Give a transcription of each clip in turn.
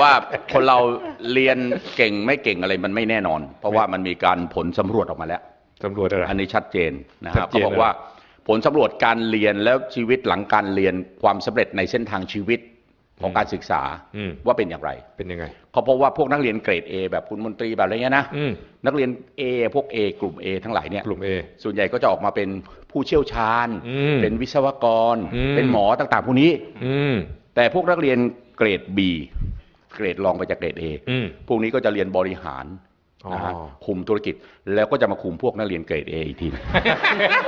ว่าคนเราเรียนเก่งไม่เก่งอะไรมันไม่แน่นอน เพราะว่ามันมีการผลสำรวจออกมาแล้วตำรวจอะไรอันนี้ชัดเจนนะชัฮะดเจเขานบอกว่าผลสำรวจการเรียนแล้วชีวิตหลังการเรียนความสำเร็จในเส้นทางชีวิตของการศึกษาอืมว่าเป็นอย่างไร เป็นยังไงเขาพบว่าพวกนักเรียนเกรด A แบบคุณมนตรีแบบอะไรเงี้ยนะอืมนักเรียน A พวก A กลุ่ม A ทั้งหลายเนี่ยกลุ่ม A ส่วนใหญ่ก็จะออกมาเป็นผู้เชี่ยวชาญอืมเป็นวิศวกรอืมเป็นหมอต่างๆพวกนี้อืมแต่พวกนักเรียนเกรด B เกรดรองไปจากเกรด A อืมพวกนี้ก็จะเรียนบริหารอ๋อนะฮะคุมธุรกิจแล้วก็จะมาคุมพวกนักเรียนเกรด A อีกที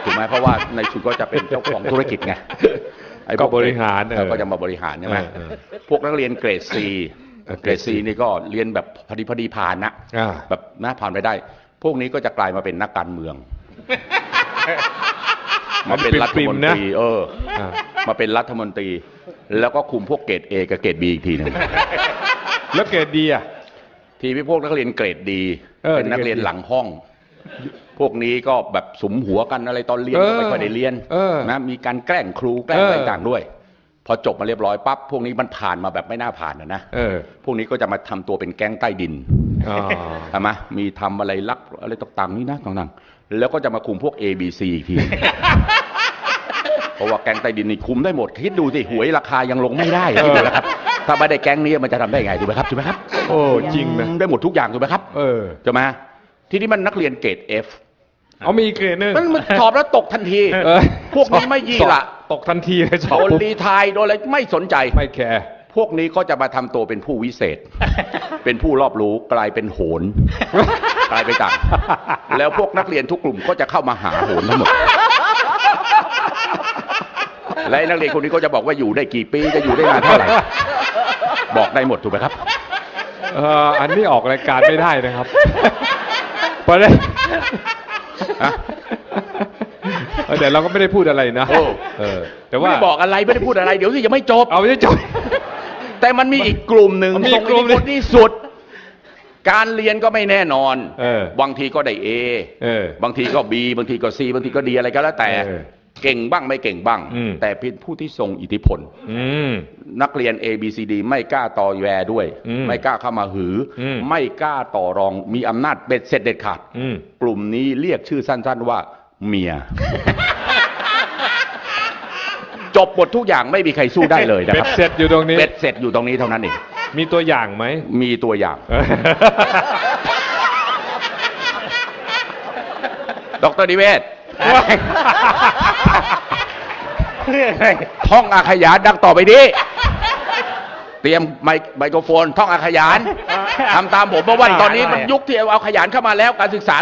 ถูกไหมเพราะว่าในชุดก็จะเป็นเจ้าของธุรกิจไงไอ้พก็วบริหารเออก็จะมาบริหารใช่ไหมเออเออพวกนักเรียนเกรด C เออเกรด C นี่ก็เรียนแบบพอดีพอดีผ่านนะอ่าแบบนะผ่านไปได้ พวกนี้ก็จะกลายมาเป็นนักการเมืองมาเป็นรัฐปริมมนๆนะตรีเอออ่ามาเป็นรัฐมนตรี แล้วก็คุมพวกเกรด A กับเกรด B อีกทีหนึง แล้วเกรดดีอะ ทีพี่พวกนักเรียนเกรดดีเออ เป็นนักเรียนเกรดดีหลังห้อง พวกนี้ก็แบบสมหัวกันอะไรตอนเรียนเออก็ไม่ค่อยได้เรียนเออ นะมีการแกล้งครูแกล้งอะไรเออต่างด้วย พอจบมาเรียบร้อยปั๊บพวกนี้มันผ่านมาแบบไม่น่าผ่านนะนะเออพวกนี้ก็จะมาทำตัวเป็นแก๊งใต้ดิน อ๋อ ใช่ไหมมีทำอะไรลักอะไรต่างๆนี่นะต่างๆ แล้วก็จะมาคุมพวก A B C อีกที เพราะว่าแก๊งใต้ดินนี่คุมได้หมด คิดดูสิหวยราคายังลงไม่ได้คิดดูนะครับ ถ้าไม่ได้แก๊งนี้มันจะทำได้ไงถูกไหมครับถูกไหมครับโอ้จริงนะได้หมดทุกอย่างถูกไหมครับเออใช่ไหมทีนี้มันนักเรียนเกรด F เอามีอีกเกรดหนึงมันมันสอบแล้วตกทันที เออพวกนี้ไม่ยี่ละตกทันทีเลยสอโดบนรีไทายโดนอะไรไม่สนใจ ไม่แคร์ พวกนี้ก็จะมาทำตัวเป็นผู้วิเศษ เป็นผู้รอบรู้กลายเป็นโหน กลายไปต่าง แล้วพวกนักเรียนทุกกลุ่มก็จะเข้ามาหาโหนทั้งหมด และไอ้นักเรียนคนนี้ก็จะบอกว่าอยู่ได้กี่ปีจะอยู่ได้นานเท่าไหร่ บอกได้หมดถูกไหมครับ เอออันนี้ออกรายการไม่ได้นะครับ เพราะได้ฮะ เออแต่เราก็ไม่ได้พูดอะไรนะโอ้ เออแต่ไม่ว่าได้บอกอะไรไม่ได้พูดอะไร เดี๋ยวสิยังไม่จบ เอาไม่ได้จบ แต่มันมีอีกกลุ่มหนึ่งมันมีทอีรงกกลุ่อิทมธิพลที่สุด การเรียนก็ไม่แน่นอนเออ บางทีก็ได้ A เออ บางทีก็ B บางทีก็ C บางทีก็ดีอะไรก็แล้วแต่ เออ เก่งบ้างไม่เก่งบ้าง อืม แต่เป็นผู้ที่ทรงอิทธิพล อืม นักเรียน A B C D ไม่กล้าต่อแวด้วย อืมไม่กล้าเข้ามาหืออม ไม่กล้าต่อรองมีอำนาจเบ็ดเสร็จเด็ดขาด อืม กลุ่มนี้เรียกชื่อสั้น ๆ ว่า เมีย จบบททุกอย่างไม่มีใครสู้ได้เลยนะเบ็คดรับเสร็จอยู่ตรงนี้ เบ็ดเสร็จอยู่ตรงนี้เท่านั้นเองมีตัวอย่างไหม มีตัวอย่างเออดรนิเวศ ท่องอาขยานดังต่อไปนี้ เตรียมไมค์ไมโครโฟนท่องอาขยานทำตามผมเพราะว่าตอนนี้มันยุคที่เอาขยานเข้ามาแล้วการศึกษา